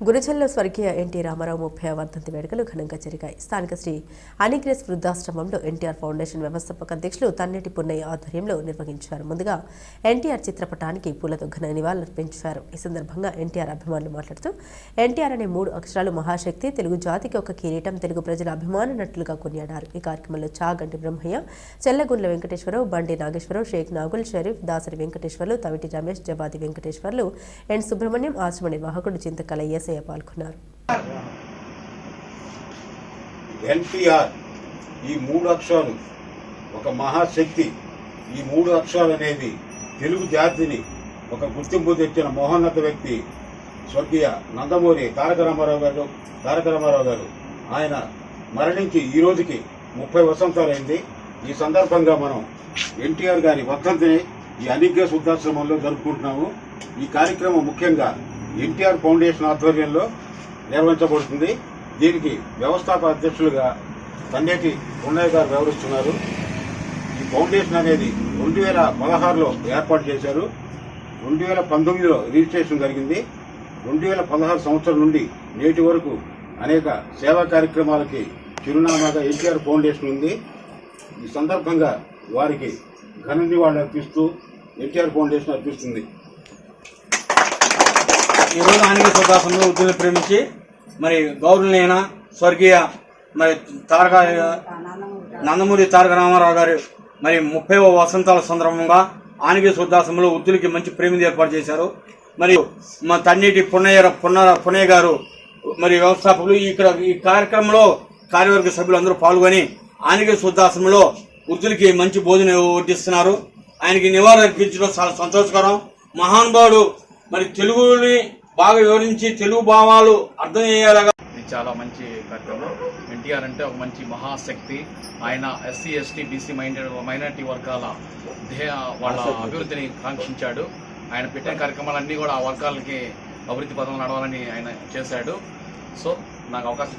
గురజల్లో స్వర్గీయ ఎన్టీ రామారావు ముప్పై వర్ధంతి వేడుకలు ఘనంగా జరిగాయి. స్థానిక శ్రీ అనిగ్రేస్ వృద్ధాశ్రమంలో ఎన్టీఆర్ ఫౌండేషన్ వ్యవస్థాపక అధ్యక్షులు తన్నెటి పున్నయ్య ఆధ్వర్యంలో నిర్వహించారు. ముందుగా ఎన్టీఆర్ చిత్రపటానికి పూలతో ఘన నివాళులర్పించారు. ఈ సందర్భంగా ఎన్టీఆర్ అభిమానులు మాట్లాడుతూ ఎన్టీఆర్ అనే మూడు అక్షరాలు మహాశక్తి తెలుగు జాతికి ఒక కిరీటం తెలుగు ప్రజల అభిమాన నటులుగా కొనియాడారు. ఈ కార్యక్రమంలో చాగంటి బ్రహ్మయ్య చెల్లగుండ్ల వెంకటేశ్వరరావు బండి నాగేశ్వరరావు షేక్ నాగుల్ షరీఫ్ దాసరి వెంకటేశ్వర్లు తవిటి రమేష్ జబాది వెంకటేశ్వర్లు ఎన్ సుబ్రహ్మణ్యం ఆశ్రమ నిర్వాహకుడు చింతకల ఏసయ్య పాల్గొన్నారు. ఎన్టీఆర్ ఈ మూడు అక్షరాలు ఒక మహాశక్తి ఈ మూడు అక్షరాలు అనేది తెలుగు జాతిని ఒక గుర్తింపు తెచ్చిన మహోన్నత వ్యక్తి స్వర్గీయ నందమూరి తారక రామారావు గారు తారక రామారావు గారు. ఆయన మరణించి ఈ రోజుకి ముప్పై వసంతాలైంది ఈ సందర్భంగా మనం ఎన్టీఆర్ గారి వర్ధంతిని ఈ అనిగ్రహ శుద్ధాశ్రమంలో జరుపుకుంటున్నాము. ఈ కార్యక్రమం ముఖ్యంగా ఎన్టీఆర్ ఫౌండేషన్ ఆధ్వర్యంలో నిర్వహించబడుతుంది. దీనికి వ్యవస్థాపక అధ్యక్షులుగా తండేటి ఉన్నయ్య గారు వ్యవహరిస్తున్నారు. ఈ ఫౌండేషన్ అనేది రెండు వేల పదహారులో ఏర్పాటు చేశారు. రెండు వేల పంతొమ్మిదిలో రిజిస్ట్రేషన్ జరిగింది. రెండు వేల పదహారు సంవత్సరం నుండి నేటి వరకు అనేక సేవా కార్యక్రమాలకి చిరునామాగా ఎన్టీఆర్ ఫౌండేషన్ ఉంది. ఈ సందర్భంగా వారికి ఘన నివాళులు అర్పిస్తూ ఎన్టీఆర్ ఫౌండేషన్ అర్పిస్తుంది. ఈరోజు ఆంజనేయ సుధాసంలో ఉద్యోగులు ప్రేమించి మరి గౌరవనీయన స్వర్గీయ మరి తారక నందమూరి తారక రామారావు గారు మరి ముప్పై వసంతాల సందర్భంగా ఆనగే శుద్ధాశ్రమంలో వృద్ధులకి మంచి ప్రేమిది ఏర్పాటు చేశారు. మరియు మా తన్నీటి పున్నయ్య పున్న పున్నయ్య గారు మరి వ్యవస్థాపకులు ఇక్కడ ఈ కార్యక్రమంలో కార్యవర్గ సభ్యులు అందరూ పాల్గొని ఆనగీ శుద్ధాశ్రమంలో వృద్ధులకి మంచి భోజనం వడ్డిస్తున్నారు. ఆయనకి నివారణ అర్పించడం చాలా సంతోషకరం. మహానుభావుడు మరి తెలుగుని బాగా వివరించి తెలుగు భావాలు అర్థమయ్యేలాగా ఇది చాలా మంచి కార్యక్రమం. ఎన్టీఆర్ అంటే ఒక మంచి మహాశక్తి. ఆయన SC ST BC minded minority వర్గాల ధ్యేయ వాళ్ళ అభివృద్ధిని కాంక్షించాడు. ఆయన పెట్టిన కార్యక్రమాలన్నీ కూడా ఆ వర్గాలకి అభివృద్ధి పదం నడవాలని ఆయన చేశాడు. సో నాకు అవకాశం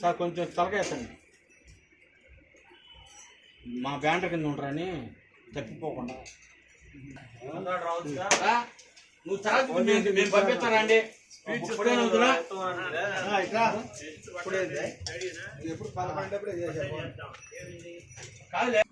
సార్ కొంచెం తలకేసండి మా బ్యాంటర్ కింద ఉంటారని తప్పిపోకుండా. ఆ, నువ్వు తల మేము పంపిస్తారా అండి? ఇప్పుడే వద్దురా? కాదులే.